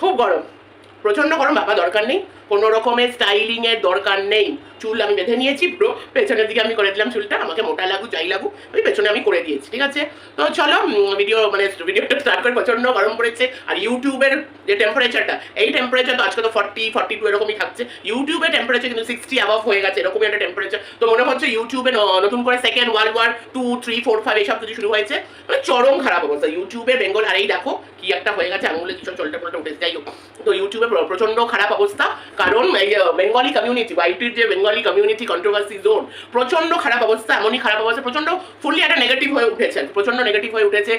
খুব গরম। প্রচণ্ড গরম বাবা দরকার নেই। কোনো রকমের স্টাইলিং এর দরকার নেই। চুল আমি বেঁধে নিয়েছি পুরো। পেছনের দিকে আমি করে দিলাম চুলটা। আমাকে মোটা লাগুক, যাই লাগুক, ওই পেছনে আমি করে দিয়েছি, ঠিক আছে? তো চলো ভিডিও মানে ভিডিওটা স্টার্ট করে প্রচণ্ড গরম পড়েছে। আর ইউটিউবের যে টেম্পারেচারটা এই টেম্পারেচার তো আজকে তো ফর্টি ফর্টি টু এরকমই থাকছে। ইউটিউবের টেম্পারেচার কিন্তু সিক্সটি অ্যাবভ হয়ে গেছে, এরকমই একটা টেম্পারেচার তো মনে হচ্ছে ইউটিউবে নতুন করে second world war two three four five এইসব কিছু শুরু হয়েছে মানে চরম খারাপ অবস্থা। ইউটিউবে বেঙ্গল আর এই দেখো, কি একটা হয়ে গেছে, আঙুলে কিছু চলটা ফলটা উঠেছে, যাই হোক। তো ইউটিউবে প্র- প্রচণ্ড খারাপ অবস্থা। কারণ বেঙ্গলি কমিউনিটি ওয়াইটির যে বেঙ্গলি কমিউনিটি কন্ট্রোভার্সি জোন প্রচণ্ড খারাপ অবস্থা, এমনই খারাপ অবস্থা প্রচণ্ড ফুললি একটা নেগেটিভ হয়ে উঠেছে প্রচণ্ড নেগেটিভ হয়ে উঠেছে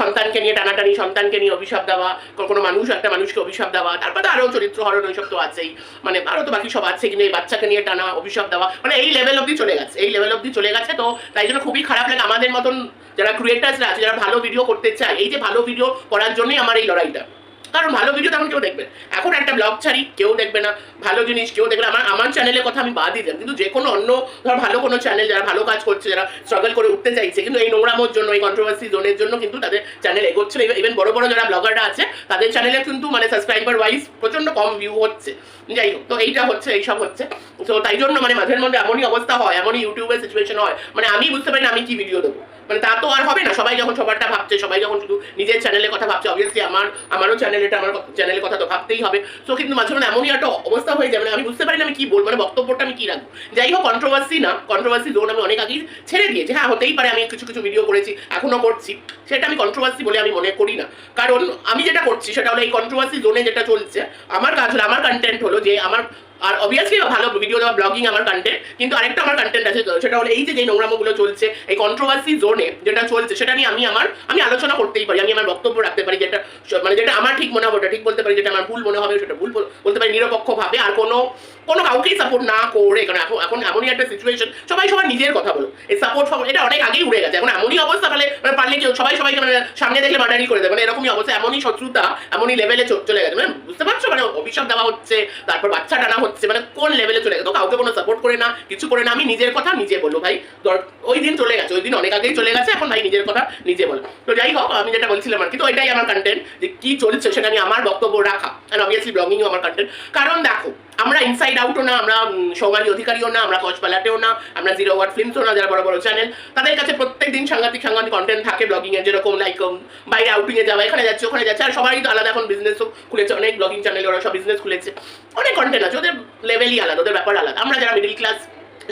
সন্তানকে নিয়ে টানাটানি, সন্তানকে নিয়ে অভিশাপ দেওয়া কোনো মানুষ একটা মানুষকে অভিশাপ দেওয়া, তারপর তো আরও চরিত্র হরণ ওইসব তো আছেই মানে আরও তো বাকি সব আছে কিন্তু এই বাচ্চাকে নিয়ে টানা, অভিশাপ দেওয়া মানে এই লেভেল অবধি চলে গেছে, এই লেভেল অবধি চলে গেছে, তো তাই জন্য খুবই খারাপ লাগে আমাদের মতন যারা ক্রিয়েটার্সরা আছে, যারা ভালো ভিডিও করতে চায়, এই যে ভালো ভিডিও করার জন্যই আমার এই লড়াইটা। কারণ ভালো ভিডিও তখন কেউ দেখবে এখন একটা ব্লগ ছাড়ি, কেউ দেখবে না। ভালো জিনিস কেউ দেখবে আমার আমার চ্যানেলের কথা আমি বাদই দিলাম। কিন্তু যে কোনো অন্য, ধর ভালো কোনো চ্যানেল যারা ভালো কাজ করছে, যারা স্ট্রাগল করে উঠতে চাইছে, কিন্তু এই নোংরামোর জন্য, এই কন্ট্রোভার্সি জোনের জন্য কিন্তু তাদের চ্যানেল এগোচ্ছে না। ইভেন বড় বড় যারা ব্লগাররা আছে, তাদের চ্যানেলে কিন্তু মানে সাবস্ক্রাইবার ওয়াইজ প্রচণ্ড কম ভিউ হচ্ছে। যাই হোক, তো এইটা হচ্ছে, এইসব হচ্ছে। তো তাই জন্য মানে মাঝের মধ্যে এমনই অবস্থা হয়, এমনই ইউটিউবের সিচুয়েশন হয়। মানে আমি বুঝতে পারি না আমি কি ভিডিও দেবো। মানে তা তো আর হবে না। সবাই যখন সবারটা ভাবছে, সবাই যখন শুধু নিজের চ্যানেলের কথা ভাবছে অবভিয়াসলি আমার, আমারও চ্যানেল এটা, আমার চ্যানেলের কথা তো ভাবতেই হবে। তো কিন্তু মাঝে মাঝে এমনই একটা অবস্থা হয়ে যাবে মানে আমি বুঝতে পারি না আমি কি বলব মানে বক্তব্যটা আমি কি রাখব। যাই হোক কন্ট্রোভার্সি না কন্ট্রোভার্সি জোন আমি অনেক আগেই ছেড়ে দিয়েছি। হ্যাঁ হতেই পারে আমি কিছু কিছু ভিডিও করেছি, এখনও করছি। সেটা আমি কন্ট্রোভার্সি বলে আমি মনে করি না। কারণ আমি যেটা করছি, সেটা হলো এই কন্ট্রোভার্সি জোনে যেটা চলছে, আমার কাজ হলো, আমার কন্টেন্ট হলো যে আমার আর অবভিয়াসলি ভালো ভিডিও দেওয়া ব্লগিং আমার কন্টেন্ট কিন্তু আরেকটা আমার কন্টেন্ট আছে সেটা হলো এই যে চলছে, এই কন্ট্রোভার্সি জোনে যেটা চলছে, সেটা নিয়ে আমি আমার, আমি আলোচনা করতেই পারি, আমি আমার বক্তব্য রাখতে পারি, যেটা মানে যেটা আমার ঠিক মনে হবে ঠিক বলতে পারি, যেটা আমার ভুল মনে হবে, সেটা ভুল বলতে পারি নিরপেক্ষভাবে, আর কোনো কোনো কাউকেই সাপোর্ট না করে, কারণ এখন এখন এমনই একটা সিচুয়েশন সবাই সবার নিজের কথা বলো, এই সাপোর্ট ফাপোর্ট এটা অনেক আগেই উড়ে গেছে, এখন এমনই অবস্থা, তাহলে মানে পারলে কেউ, সবাই সবাইকে মানে সামনে দেখলে মার্ডারি করে দেবে মানে এরকমই অবস্থা, এমনই শত্রুতা, এমনই লেভেলে চলে গেছে মানে বুঝতে পারছ মানে অভিশাপ দেওয়া হচ্ছে, তারপর বাচ্চা টানা হচ্ছে মানে কোন লেভেলে চলে গেছে? কাউকে কোনো সাপোর্ট করে না, কিছু করে না, আমি নিজের কথা নিজে বলব ভাই। ওই দিন চলে গেছে, ওই দিন অনেক আগেই চলে গেছে, এখন ভাই নিজের কথা নিজে বলো। তো যাই হোক, আমি যেটা বলছিলাম আর কি, তো এটাই আমার কন্টেন্ট যে কি চলছে সেটা আমি আমার বক্তব্য রাখা। অ্যান্ড অবভিয়াসলি ব্লগিংও আমার কন্টেন্ট কারণ দেখো আমরা ইনসাইড আউটও না, আমরা সৌমালি অধিকারীও না, আমরা কচ পালাটেও না, আমরা জিরো ওয়ার্ড ফিল্মসও না, যারা বড় বড় চ্যানেল তাদের কাছে প্রত্যেক দিন সাংঘাতিক সাংঘাতিক কন্টেন্ট থাকে ব্লগিং এর, যেরকম লাইক বাইরে আউটিং এ যাওয়া, এখানে যাচ্ছে, ওখানে যাচ্ছে, আর সবারই তো আলাদা এখন বিজনেসও খুলেছে, অনেক ব্লগিং চ্যানেল ওরা সব বিজনেস খুলেছে। অনেক কন্টেন্ট আছে, ওদের লেভেলই আলাদা, ওদের ব্যাপার আলাদা। আমরা যারা মিডিল ক্লাস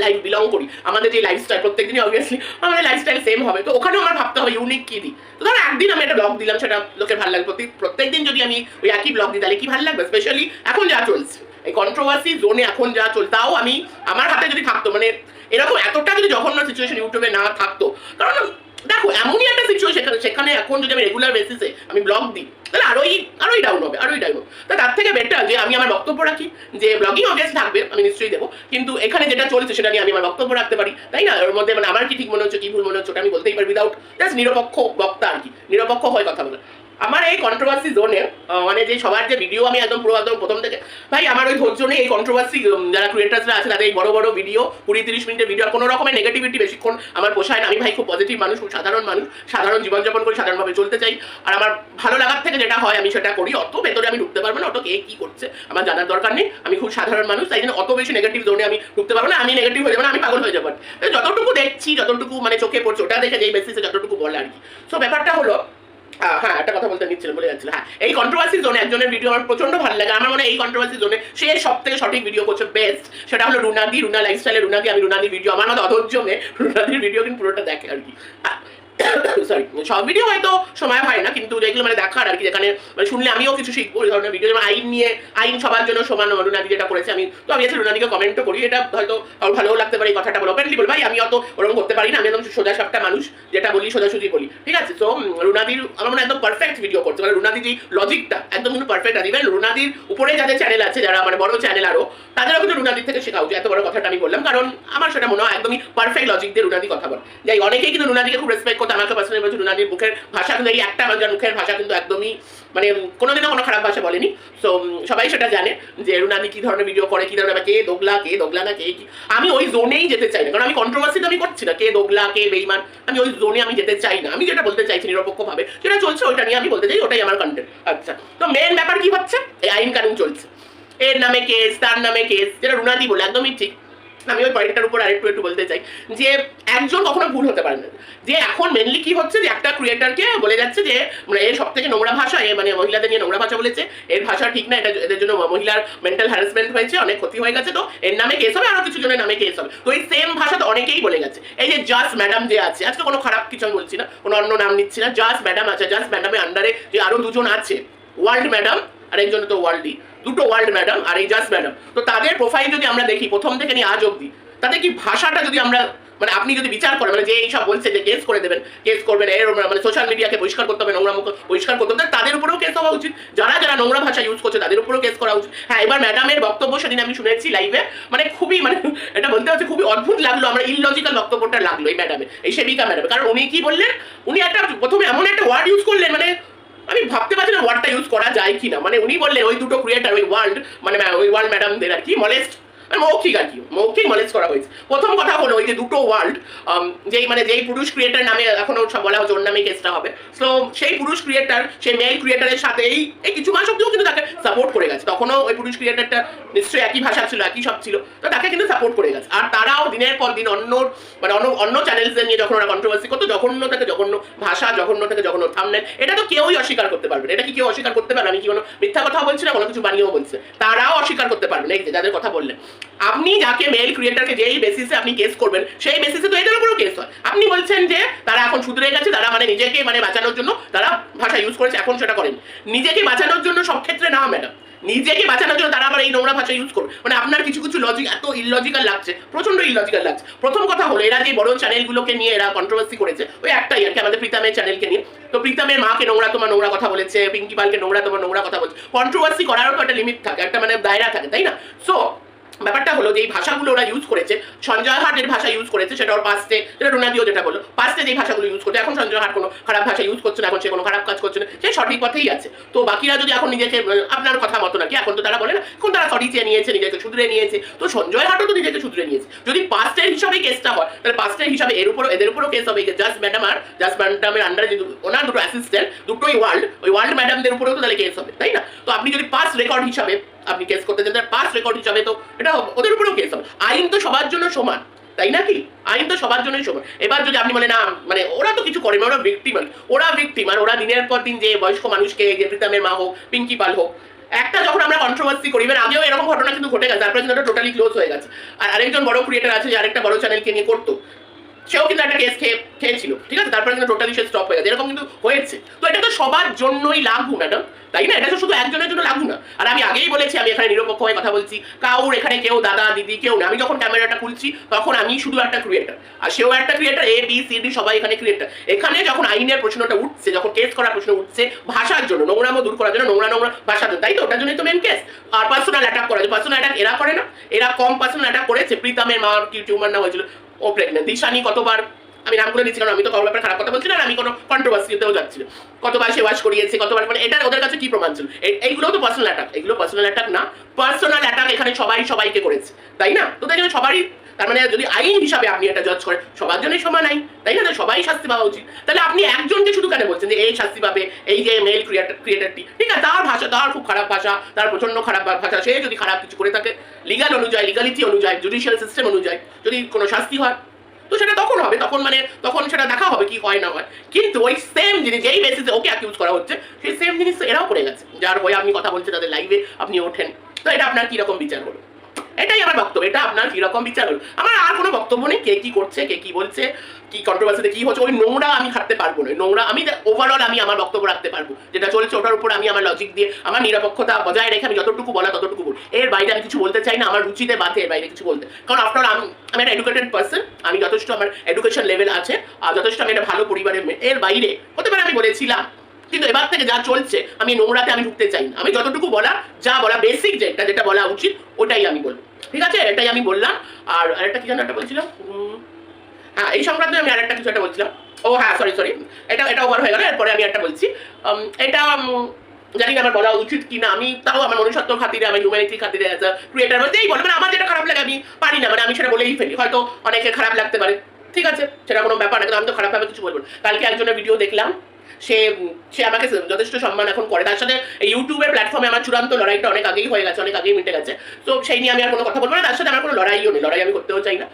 লাইফ বিলং করি, আমাদের যে লাইফস্টাইল প্রত্যেকদিনই অবভিয়াসলি আমাদের লাইফস্টাইল সেম হবে। তো ওখানেও আমার ভাবতে হবে ইউনিক কি দিই? তো ধর একদিন আমি একটা ব্লগ দিলাম, সেটা লোকের ভালো লাগবে। প্রত্যেক প্রত্যেকদিন যদি আমি ওই একই ব্লগ দিই, তাহলে কি ভালো লাগবে? স্পেশালি এখন যা চলছে। এই কন্ট্রোভার্সি জোনে এখন যা চল তাও আমি আমার হাতে যদি থাকতো মানে এরকম এতটা যদি জঘন্য সিচুয়েশন ইউটিউবে না থাকতো, কারণ দেখো, এমনই একটা সিচুয়েশন সেখানে এখন যদি আমি রেগুলার বেসিসে আমি ব্লগ দিই, তাহলে আরোই আরোই ডাউন হবে, আরোই ডাউন হবে। তার থেকে বেটার যে আমি আমার বক্তব্য রাখি, যে ব্লগিং অবভিয়াসলি থাকবে, আমি নিশ্চয়ই দেবো, কিন্তু এখানে যেটা চলছে সেটা নিয়ে আমি আমার বক্তব্য রাখতে পারি, তাই না? ওর মধ্যে মানে আমার কি ঠিক মনে হচ্ছে, কি ভুল মনে হচ্ছে আমি বলতেই পারি উইদাউট জাস্ট নিরপেক্ষ বক্তা আর কি, নিরপেক্ষ হয়ে কথা বলা। আমার এই কন্ট্রোভার্সি জোনে মানে যে সবার যে ভিডিও আমি একদম পুরো একদম প্রথম থেকে ভাই, আমার ওই ধৈর্য নেই এই কন্ট্রোভার্সি যারা ক্রিয়েটার্সরা আছে, তাদের এই বড় বড় ভিডিও কুড়ি তিরিশ মিনিটের ভিডিও কোনো রকমের নেগেটিভিটি বেশিক্ষণ আমার পোষায় না। আমি ভাই খুব পজিটিভ মানুষ, খুব সাধারণ মানুষ, সাধারণ জীবনযাপন করি, সাধারণভাবে চলতে চাই। আর আমার ভালো লাগার থেকে যেটা হয়, আমি সেটা করি। অত ভেতরে আমি ঢুকতে পারব না, অত কে কি করছে, আমার জানার দরকার নেই। আমি খুব সাধারণ মানুষ, তাই জন্য অত বেশি নেগেটিভ জোনে আমি ঢুকতে পারব না। আমি নেগেটিভ হয়ে যাব না, আমি পাগল হয়ে যাব। যতটুকু দেখছি, যতটুকু মানে চোখে পড়ছে, ওটা দেখে যেই বেসিসে যতটুকু বলে আর কি। সো ব্যাপারটা হলো হ্যাঁ একটা কথা বলতে নিচ্ছিলাম বলে যাচ্ছিল হ্যাঁ। এই কন্ট্রোভার্সি জোনে একজনের ভিডিও আমার প্রচণ্ড ভালো লাগে। আমার মনে হয় এই কন্ট্রোভার্সি জোনে সে সব থেকে সঠিক ভিডিও করছে বেস্ট সেটা হলো রুনাদি রুনা লাইফস্টাইলে রুনাদি আমি রুনাদি ভিডিও আমার মতো অধৈর্য মেয়ে রুনাদির ভিডিও কিন্তু পুরোটা দেখে আর কি। সরি সব ভিডিও হয়তো সময় হয় না, কিন্তু যেগুলো মানে দেখার আর কি, যেখানে মানে শুনলে আমিও কিছু শিখব এই ধরনের ভিডিও যেমন আইন নিয়ে, আইন সবার জন্য সমান রুনাদি যেটা করেছে, আমি তো আমি রুনাদিকে কমেন্টও করি, এটা হয়তো ভালোও লাগতে পারে এই কথাটা বলো। বল ভাই, আমি অত ওরকম করতে পারি না, আমি একদম সোজা মানুষ, যেটা বলি, সোজাসুজি বলি। ঠিক আছে তো রুনাদির আমার মনে একদম পারফেক্ট ভিডিও যে লজিকটা একদম কিন্তু পারফেক্ট আছে। ইভেন রুনাদির উপরে যাদের চ্যানেল আছে, যারা মানে বড় চ্যানেল আরও তাদেরও কিন্তু রুনাদির থেকে শেখা উচিত, এত বড় কথাটা আমি বললাম, কারণ আমার সেটা মনে হয় একদমই পারফেক্ট লজিক দিয়ে রুনাদি কথা বলে। যাই, অনেকেই কিন্তু রুনাদিকে খুব রেসপেক্ট করতে আমাকে পার্সোনালি বলছে রুনাদির মুখের ভাষা কিন্তু এই একটা আমার মুখের ভাষা কিন্তু একদমই মানে কোনোদিনও কোনো খারাপ ভাষা বলেনি। সো সবাই সেটা জানে যে রুনাদি কি ধরনের ভিডিও করে, কি ধরনের কে দোগলা কে দোগলা না কে কি। আমি ওই জোনেই যেতে চাই না, কারণ আমি কন্ট্রোভার্সি তো আমি করছি না, কে দোগলা, কে বেইমান। আমি ওই জোনে আমি যেতে চাই না। আমি যেটা বলতে চাইছি নিরপেক্ষভাবে, যেটা চলছে ওইটা নিয়ে আমি বলতে চাই, ওটাই আমার কন্টেন্ট আচ্ছা তো মেন ব্যাপার কি হচ্ছে? এই আইন কানুন চলছে। এর নামে কেস তার নামে কেস যেটা রুনাদি বলে, একদমই ঠিক। আমি ওই পয়েন্টটার উপর আরেকটু একটু বলতে চাই যে একজন কখনো ভুল হতে পারে না। যে এখন মেনলি কি হচ্ছে যে একটা ক্রিয়েটারকে বলে যাচ্ছে যে মানে এর সব থেকে নোংরা ভাষা, এ মানে মহিলাদের নিয়ে নোংরা ভাষা বলেছে, এর ভাষা ঠিক না, এটা এদের জন্য মহিলার মেন্টাল হ্যারাসমেন্ট হয়েছে, অনেক ক্ষতি হয়ে গেছে, তো এর নামে কেস হবে, আরও কিছু জনের নামে কেস হবে। তো এই সেম ভাষা তো অনেকেই বলে গেছে। এই যে জাস্ট ম্যাডাম যে আছে, আজকে কোনো খারাপ কিছু আমি বলছি না, কোনো অন্য নাম নিচ্ছি না জাস্ট ম্যাডাম আছে জাস্ট ম্যাডামের আন্ডারে যে আরও দুজন আছে ওয়ার্ল্ড ম্যাডাম আর একজন তো ওয়ার্ল্ডই দুটো ওয়ার্ল্ড ম্যাডাম আর এই জাস্ট ম্যাডাম তো তাদের প্রোফাইল যদি আমরা দেখি, প্রথম থেকে নিয়ে আজ অব্দি তাদের কি ভাষাটা যদি আমরা মানে আপনি যদি বিচার করেন মানে যে এইসব বলছে যে কেস করে দেবেন কেস করবেন, এর মানে সোশ্যাল মিডিয়াকে বহিষ্কার করতে হবে, নোংরা মুখ বহিষ্কার করতে হবে, তাদের উপরেও কেস হওয়া উচিত। যারা যারা নোংরা ভাষা ইউজ করছে, তাদের উপরেও কেস করা উচিত। হ্যাঁ এবার ম্যাডামের বক্তব্য সেদিন আমি শুনেছি লাইভে মানে খুবই মানে এটা বলতে হচ্ছে খুবই অদ্ভুত লাগল, আমার ইললজিক্যাল বক্তব্যটা লাগল এই ম্যাডামের এই সেবিকা ম্যাডাম কারণ উনি কি বললেন, উনি একটা, প্রথমে এমন একটা ওয়ার্ড ইউজ করলেন মানে আমি ভাবতে পারছি না ওয়ার্ডটা ইউজ করা যায় কিনা। মানে উনি বললেন, ওই দুটো ক্রিয়েটার ওই ওয়ার্ল্ড মানে ওই ওয়ার্ল্ড ম্যাডামদের আর কি মলেস্ট মৌখিক আর কি, মৌখিক মলেজ করা হয়েছে। প্রথম কথা হলো ওই যে দুটো ওয়ার্ল্ড যেই মানে যেই পুরুষ ক্রিয়েটার নামে এখনও সব বলা হচ্ছে, ওর নামে কেসটা হবে। সো সেই পুরুষ ক্রিয়েটার সেই মেল ক্রিয়েটারের সাথে এই এই কিছু মাস অব্দিও কিন্তু তাকে সাপোর্ট করে গেছে। তখনও ওই পুরুষ ক্রিয়েটারটা নিশ্চয়ই একই ভাষা ছিল, একই সব ছিল। তো তাকে কিন্তু সাপোর্ট করে গেছে। আর তারাও দিনের পর দিন অন্য মানে অন্য অন্য চ্যানেলসদের নিয়ে যখন ওরা কন্ট্রোভার্সি করতো, জঘন্য থেকে জঘন্য ভাষা, জঘন্য থেকে জঘন্য থামনেল এটা তো কেউই অস্বীকার করতে পারবে এটা কি কেউ অস্বীকার করতে পারবে আমি কি কোনো মিথ্যা কথা বলছি না, কোনো কিছু বানিয়েও বলছে তারাও অস্বীকার করতে পারবে না। যাদের কথা বললেন। আপনি যাকে মেল ক্রিয়েটারকে যেই বেসিসে আপনি কেস করবেন, সেই বেসিসে তো এদের উপরেও কেস হয়। আপনি বলছেন যে তারা এখন শুধরে গেছে, তারা মানে নিজেকে মানে বাঁচানোর জন্য তারা ভাষা ইউজ করেছে, এখন সেটা করেন। নিজেকে বাঁচানোর জন্য সব ক্ষেত্রে না ম্যাডাম নিজেকে বাঁচানোর জন্য তারা আবার এই নোংরা ভাষা ইউজ করবে মানে আপনার কিছু কিছু লজিক এত ইললজিক্যাল লাগছে প্রচণ্ড ইললজিক্যাল লাগছে। প্রথম কথা হলো, এরা যে বড় চ্যানেলগুলোকে নিয়ে এরা কন্ট্রোভার্সি করেছে, ওই একটাই আর কি, আমাদের প্রীতামের চ্যানেলকে নিয়ে। তো প্রীতামের মাকে নোংরা তোমার নোংরা কথা বলেছে, পিঙ্কি পালকে নোংরা তোমার নোংরা কথা বলছে। কন্ট্রোভার্সি করারও তো একটা লিমিট থাকে, একটা মানে দায়রা থাকে, তাই না? সো ব্যাপারটা হলো যে এই ভাষাগুলো ওরা ইউজ করেছে, সঞ্জয় হাটের ভাষা ইউজ করেছে, সেটা ওর পাস্টে যেটা রুনাদিও যেটা বলো পাস্টে যে ভাষাগুলো ইউজ করছে এখন সঞ্জয় হাট কোনো খারাপ ভাষা ইউজ করছে না, এখন সে কোনো খারাপ কাজ করছে না, সে সঠিক পথেই আছে। তো বাকিরা যদি এখন নিজেকে আপনার কথা মতো নাকি, এখন তো তারা বলে না, এখন তারা সরি চেয়ে নিয়েছে, নিজেকে শুধরে নিয়েছে, তো সঞ্জয় হাটও তো নিজেকে শুধরে নিয়েছে। যদি পাস্টের হিসাবে কেসটা হয়, তাহলে পাস্টের হিসাবে এর উপরও, এদের উপরও কেস হবে জাস্ট ম্যাডাম আর জাস্ট ম্যাডামের আন্ডারে যে ওনার দুটো অ্যাসিস্ট্যান্ট দুটোই ওয়ার্ল্ড ওই ওয়ার্ল্ড ম্যাডামদের উপরেও তো তাহলে কেস হবে, তাই না? তো আপনি যদি পাস্ট রেকর্ড হিসাবে আপনি কেস করতে চান পাস্ট রেকর্ড হিসাবে তো, এটা ওদের উপরেও কেস হবে। আইন তো সবার জন্য সমান, তাই নাকি আইন তো সবার জন্যই সমান। এবার যদি আপনি মানে না মানে ওরা তো কিছু করে না ওরা ভিক্টিম ওরা ভিক্টিম আর ওরা দিনের পর দিন যে বয়স্ক মানুষকে, যে প্রীতামের মা হোক, পিঙ্কি পাল হোক, একটা যখন আমরা কন্ট্রোভার্সি করি, এবার আগেও এরকম ঘটনা কিন্তু ঘটে গেছে তারপরে কিন্তু টোটালি ক্লোজ হয়ে গেছে। আর আরেকজন বড় ক্রিয়েটার আছে যে আরেকটা বড় চ্যানেলকে নিয়ে করতো। সেও কিন্তু একটা কেস খেয়ে খেয়েছিল, ঠিক আছে? তারপরে কিন্তু টোটালি সে স্টপ হয়ে গেছে। এরকম কিন্তু হয়েছে। তো এটা তো সবার জন্যই লাগু ম্যাডাম তাই না? এটা তো শুধু একজনের জন্য লাগু না। আর আমি আগেই বলেছি, আমি এখানে নিরপেক্ষ হয়ে কথা বলছি। কাউর এখানে কেউ দাদা, দিদি, কেউ না। আমি যখন ক্যামেরাটা খুলছি, তখন আমি শুধু একটা ক্রিয়েটার আর সেও একটা creator A B C D সবাই এখানে ক্রিয়েটার এখানে যখন আইনের প্রশ্নটা উঠছে, যখন কেস করার প্রশ্ন উঠছে, ভাষার জন্য, নোংরামো দূর করার জন্য, নোংরা নোংরা ভাষার জন্য তাই তো? ওটার জন্যই তো মেন কেস আর পার্সোনাল অ্যাটাক করা যায় পার্সোনাল অ্যাটাক এরা করে না। এরা কম পার্সোনাল অ্যাটাক করেছে। প্রীতামের মা, কি টিউমার না হয়েছিল। ও প্রেগনেন্ট দিশানি কতবার, আমি নাম করে নিচ্ছি কারণ আমি তো কারোর ব্যাপারে খারাপ কথা বলছি না আমি কোনো কন্ট্রোভার্সিতেও যাচ্ছি কতবার সে ওয়াশ করিয়েছে, কতবার মানে এটা ওদের কাছে কি প্রমাণ ছিল? এই- এইগুলো তো পার্সোনাল অ্যাটাক এগুলো পার্সোনাল অ্যাটাক না পার্সোনাল অ্যাটাক এখানে সবাই সবাইকে করেছে, তাই না? তো তাই জন্য সবারই তার মানে যদি আইন হিসাবে আপনি এটা জাজ করেন, সবার জন্যই সমান আইন তাই না? সবাই শাস্তি পাওয়া উচিত। তাহলে আপনি একজনকে শুধু কেন বলছেন যে এই শাস্তি পাবে, এই যে মেল ক্রিয়েটার ক্রিয়েটারটি ঠিক আছে, তার ভাষা, তার খুব খারাপ ভাষা, তার প্রচণ্ড খারাপ ভাষা, সে যদি খারাপ কিছু করে থাকে লিগাল অনুযায়ী লিগালিটি অনুযায়ী জুডিশিয়াল সিস্টেম অনুযায়ী, যদি কোনো শাস্তি হয়, তো সেটা তখন হবে, তখন মানে তখন সেটা দেখা হবে কি হয় না হয়। কিন্তু ওই সেম জিনিস, যেই বেসিসে ওকে অ্যাকিউজ করা হচ্ছে, সেই সেম জিনিস এরাও করে গেছে। যার হয়ে আপনি কথা বলছেন, তাদের লাইভে আপনি ওঠেন। তো এটা আপনার কীরকম বিচার হলো? এটাই আমার বক্তব্য, এটা আপনার কীরকম বিচার হলো? আমার আর কোনো বক্তব্য নেই, কে কি করছে, কে কি বলছে, কি কন্ট্রোভার্সিতে কি হচ্ছে, ওই নোংরা আমি খাটতে পারব না নোংরা আমি ওভারঅল আমি আমার বক্তব্য রাখতে পারব, যেটা চলছে ওটার উপর আমি আমার লজিক দিয়ে, আমার নিরপেক্ষতা বজায় রেখে আমি যতটুকু বলা ততটুকু বল। এর বাইরে আমি কিছু বলতে চাই না, আমার রুচিতে বাধে এর বাইরে কিছু বলতে। কারণ আফটার আমি আমি একটা এডুকেটেড পার্সন আমি যথেষ্ট আমার এডুকেশন লেভেল আছে, আর যথেষ্ট আমি একটা ভালো পরিবারের এর বাইরে, হতে পারে আমি বলেছিলাম কিন্তু এবার থেকে যা চলছে, আমি নোংরাতে আমি ঢুকতে চাই না। আমি যতটুকু বলা যা বলা বেসিক যেটা যেটা বলা উচিত, ওটাই আমি বলব। ঠিক আছে? এটাই আমি বললাম। আর আরেকটা কি যেন একটা বলছিলাম? হ্যাঁ এই সংক্রান্ত আমি আরেকটা কিছু একটা বলছিলাম। ও হ্যাঁ সরি সরি এটা এটা ওভার হয়ে গেল, এরপরে আমি একটা বলছি। এটা জানি না আমার বলা উচিত কি না আমি তাও আমার মনুষ্যত্ব খাতিরে আমার হিউম্যানিটি খাতিরে অ্যাজ ক্রিয়েটার বলতেই বলো মানে আমার যেটা খারাপ লাগে আমি পারি না। মানে আমি সেটা বলেই ফেলি। হয়তো অনেকে খারাপ লাগতে পারে। ঠিক আছে? সেটা কোনো ব্যাপার না, কিন্তু আমি তো খারাপভাবে কিছু বলব। কালকে একজনের ভিডিও দেখলাম। সে সে আমাকে যথেষ্ট সম্মান এখন করে। তার সাথে ইউটিউবের প্ল্যাটফর্মে আমার চূড়ান্ত লড়াইটা অনেক আগেই হয়ে গেছে, অনেক আগেই মিটে গেছে। তো সেই নিয়ে আমি আর কোনো কথা বলব না। তার সাথে আমার কোনো লড়াইও নেই। লড়াই আমি করতেও চাই না।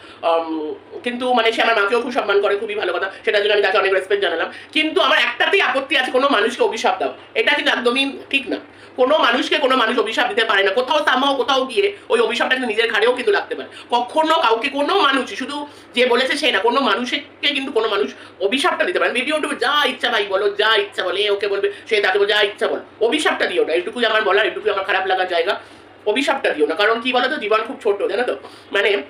কিন্তু মানে সে আমার মাকেও খুব সম্মান করে, খুবই ভালো কথা। সেটার জন্য আমি তাকে অনেক রেসপেক্ট জানালাম। কিন্তু আমার একটাতেই আপত্তি আছে কোনো মানুষকে অভিশাপ দাও এটা কিন্তু একদমই ঠিক না। কোনো মানুষকে কোনো মানুষ অভিশাপ দিতে পারে না। কোথাও তামাও কোথাও গিয়ে ওই অভিশাপটা কিন্তু নিজের ঘাড়েও কিন্তু লাগতে পারে। কখনো কাউকে কোনো মানুষ, শুধু যে বলেছে সে না, কোনো মানুষকে কিন্তু কোনো মানুষ অভিশাপটা দিতে পারে ভিডিও যা ইচ্ছা ভাই বলো, যা ইচ্ছা বলে ওকে বলবে, সে তাকে যা ইচ্ছা বলো। অভিশাপটা দিও না। এটুকুই আমার বলার, এটুকুই আমার খারাপ লাগার জায়গা। অভিশাপটা দিও না। কারণ কি বলতো? জীবন খুব ছোট জানো তো? মানে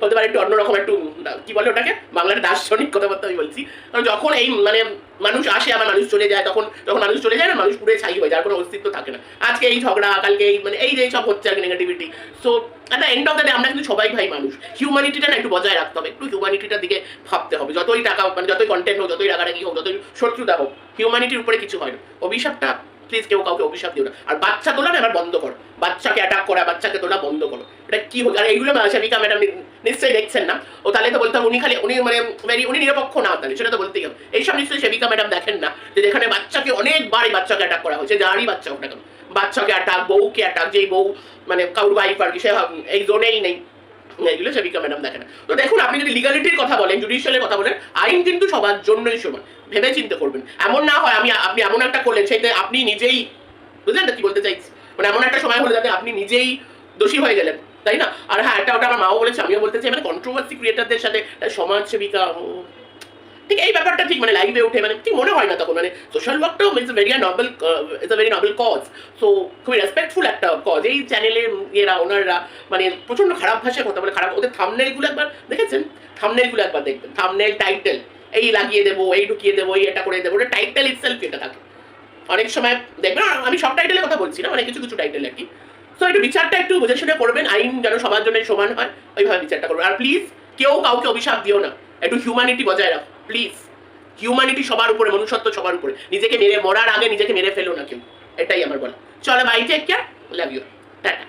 হতে পারে একটু অন্যরকম একটু কি বলে ওটাকে? বাংলার দার্শনিক কথাবার্তা আমি বলছি। কারণ যখন এই মানে মানুষ আসে, আবার মানুষ চলে যায়, তখন, যখন মানুষ চলে যায় না, মানুষ পুরে ছাই হয়ে যায় কোনো অস্তিত্ব থাকে না। আজকে এই ঝগড়া, কালকে এই মানে এই যে সব হচ্ছে আর নেগেটিভিটি সো একটা এন্ড অফ দ্য ডে আমরা কিন্তু সবাই ভাই মানুষ। হিউম্যানিটিটা একটু বজায় রাখতে হবে। একটু হিউম্যানিটিটার দিকে ভাবতে হবে। যতই টাকা মানে যতই কন্টেন্ট হোক, যতই রাগারাগি হোক, যতই শত্রুতা হোক হিউম্যানিটির উপরে কিছু হয় না। অভিশাপটা প্লিজ কেউ কাউকে অভিশাপ দিও না। আর বাচ্চা তোলা না বন্ধ করো। বাচ্চাকে অ্যাটাক করা, বাচ্চাকে তোলা বন্ধ করো। এটা কি আর এইগুলো সেবিকা ম্যাডাম নিশ্চয়ই দেখছেন না? ও তাহলে তো বলতাম উনি খালি উনি মানে very- উনি নিরপেক্ষ না তাহলে, সেটা তো বলতেই হবে। এইসব নিশ্চয়ই সেবিকা ম্যাডাম দেখেন না, যে যেখানে বাচ্চাকে অনেকবার এই বাচ্চাকে অ্যাটাক করা হয়েছে, যারই বাচ্চা হোক না কেন। বাচ্চাকে অ্যাটাক বউকে অ্যাটাক যেই বউ মানে কারুর বাইফ আর কি, সে এই জোনেই নেই। এগুলো সেবিকা ম্যাডাম দেখে না। তো দেখুন, আপনি যদি লিগালিটির কথা বলেন জুডিশিয়ালের কথা বলেন, আইন কিন্তু সবার জন্যই সমান। ভেবে চিন্তে করবেন। এমন না হয় আমি, আপনি এমন একটা করলেন সেটা আপনি নিজেই, বুঝলেন না কি বলতে চাইছি? মানে এমন একটা সময় হলো যাতে আপনি নিজেই দোষী হয়ে গেলেন, তাই না? আর হ্যাঁ একটা ওটা আমার মাও বলেছে, আমিও বলতে চাই মানে কন্ট্রোভার্সি ক্রিয়েটারদের সাথে সমাজ সেবিকা ঠিক এই ব্যাপারটা ঠিক মানে লাইভে উঠে মানে ঠিক মনে হয় না তখন মানে social ওয়ার্কটাও it's very noble it's very noble cause so খুবই রেসপেক্টফুল একটা কজ এই চ্যানেলের ইয়েরা ওনাররা মানে প্রচণ্ড খারাপ ভাষায় কথা বলে, খারাপ, ওদের থামনেলগুলো একবার দেখেছেন? থামনেলগুলো একবার দেখবেন থামনেল টাইটেল এই লাগিয়ে দেবো, এই ঢুকিয়ে দেবো, এই এটা করে দেবো, ওটা টাইটেল ইটসেলফ এটা থাকে। অনেক সময় দেখবেন আমি সব টাইটেলের কথা বলছি না মানে কিছু কিছু টাইটেল আর কি। তো একটু বিচারটা একটু বুঝে শুনে করবেন, আইন যেন সবার জন্য সমান হয়, ওইভাবে বিচারটা করবেন। আর প্লিজ কেউ কাউকে অভিশাপ দিও না। একটু হিউম্যানিটি বজায় রাখো প্লিজ হিউম্যানিটি সবার উপরে, মনুষ্যত্ব সবার উপরে। নিজেকে মেরে মরার আগে নিজেকে মেরে ফেলো না কেউ। এটাই আমার বলা। চলো bye take care love you tata